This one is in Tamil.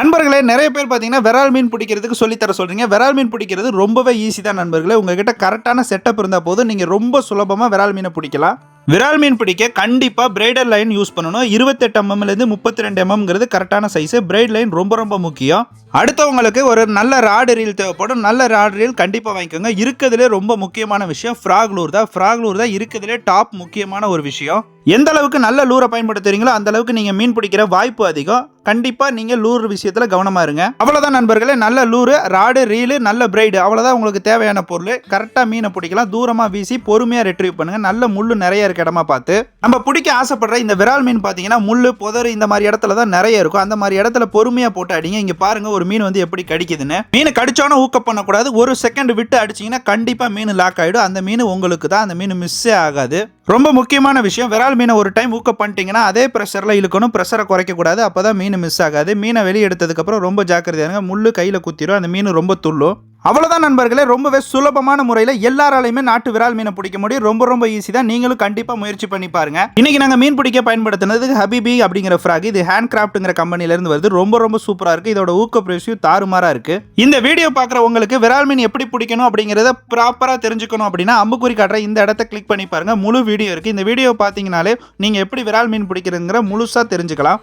நண்பர்களே நிறைய பேர் பார்த்தீங்கன்னா விரால் மீன் பிடிக்கிறதுக்கு சொல்லித்தர சொல்கிறீங்க விரால் மீன் பிடிக்கிறது ரொம்பவே ஈஸி தான் நண்பர்களே. உங்ககிட்ட கரெக்டான செட்டப் இருந்தால் போதும். நீங்கள் ரொம்ப சுலபமாக விரால் மீனை பிடிக்கலாம். விரால் மீன் பிடிக்க கண்டிப்பாக பிரைடல் லைன் யூஸ் பண்ணணும். இருபத்தெட்டு எம்எம்லேருந்து முப்பத்தி ரெண்டு எம்எம்ங்கிறது கரெக்டான சைஸு பிரைட் லைன் ரொம்ப ரொம்ப முக்கியம். அடுத்தவங்களுக்கு ஒரு நல்ல ராடு ரீல் தேவைப்படும். நல்ல ராடு ரீல் கண்டிப்பாக வாங்கிக்கோங்க. இருக்கிறதுலே ரொம்ப முக்கியமான விஷயம் ஃப்ராக் லூர் தான். ஃப்ராக் லூர் தான் இருக்கிறதுலே டாப் முக்கியமான ஒரு விஷயம். எந்த அளவுக்கு நல்ல லூரை பயன்படுத்துறீங்களோ அந்த அளவுக்கு நீங்கள் மீன் பிடிக்கிற வாய்ப்பு அதிகம். கண்டிப்பாக நீங்கள் லூர் விஷயத்தில் கவனமாக இருங்க. அவ்வளோதான் நண்பர்களே. நல்ல லூரு ராடு ரீலு நல்ல பிரைடு அவ்வளோதான் உங்களுக்கு தேவையான பொருள். கரெக்டாக மீனை பிடிக்கலாம். தூரமாக வீசி பொறுமையாக ரெட்ரீவ் பண்ணுங்கள் நல்ல முள் நிறைய இருக்க இடமா பார்த்து. நம்ம பிடிக்க ஆசைப்படுற இந்த விரால் மீன் பார்த்தீங்கன்னா முள் புதர் இந்த மாதிரி இடத்துல தான் நிறைய இருக்கும். அந்த மாதிரி இடத்துல பொறுமையாக போட்டு அடிங்க. இங்கே பாருங்கள் ஒரு மீன் வந்து எப்படி கடிக்குதுன்னு மீன் கடிச்சோன்னே ஊக்க பண்ணக்கூடாது. ஒரு செகண்ட் விட்டு அடிச்சிங்கன்னா கண்டிப்பாக மீன் லாக் ஆகிடும் அந்த மீன் உங்களுக்கு தான் அந்த மீன் மிஸ்ஸே ஆகாது. ரொம்ப முக்கியமான விஷயம் விரால் மீனை ஒரு டைம் ஊக்க பண்ணிட்டீங்கன்னா அதே ப்ரெஷரில் இழுக்கணும். ப்ரெஷரை குறைக்கக்கூடாது. அப்போ தான் மீன் மிஸ் ஆகாது. மீனை வெளியே எடுத்ததுக்கப்புறம் ரொம்ப ஜாக்கிரதையாக இருங்க. முள் கையில் குத்திரும். அந்த மீன் ரொம்ப துள்ளும். அவ்வளோதான் நண்பர்களே ரொம்பவே சுலபமான முறையில் எல்லாராலையுமே நாட்டு விரால் மீனை பிடிக்க முடியும். ரொம்ப ரொம்ப ஈஸி தான். நீங்களும் கண்டிப்பாக முயற்சி பண்ணி பாருங்க. இன்னைக்கு நாங்கள் மீன் பிடிக்க பயன்படுத்தினது ஹபிபி அப்படிங்கிற ஃப்ராக் இது ஹேண்ட் கிராஃப்ட்டுங்கிற கம்பெனிலேருந்து வருது. ரொம்ப ரொம்ப சூப்பராக இருக்குது இதோட ஊக்க பிரேசியும் தாறுமாறாக இருக்குது இந்த வீடியோ பார்க்குற உங்களுக்கு விரால் மீன் எப்படி பிடிக்கணும் அப்படிங்கிறத ப்ராப்பராக தெரிஞ்சுக்கணும் அப்படின்னா அம்புக்குறி காட்டுற இந்த இடத்த கிளிக் பண்ணி பாருங்கள் முழு வீடியோ இருக்குது இந்த வீடியோ பார்த்தீங்கனாலே நீங்கள் எப்படி விரால் மீன் பிடிக்கிறதுங்கிற முழுசாக தெரிஞ்சுக்கலாம்.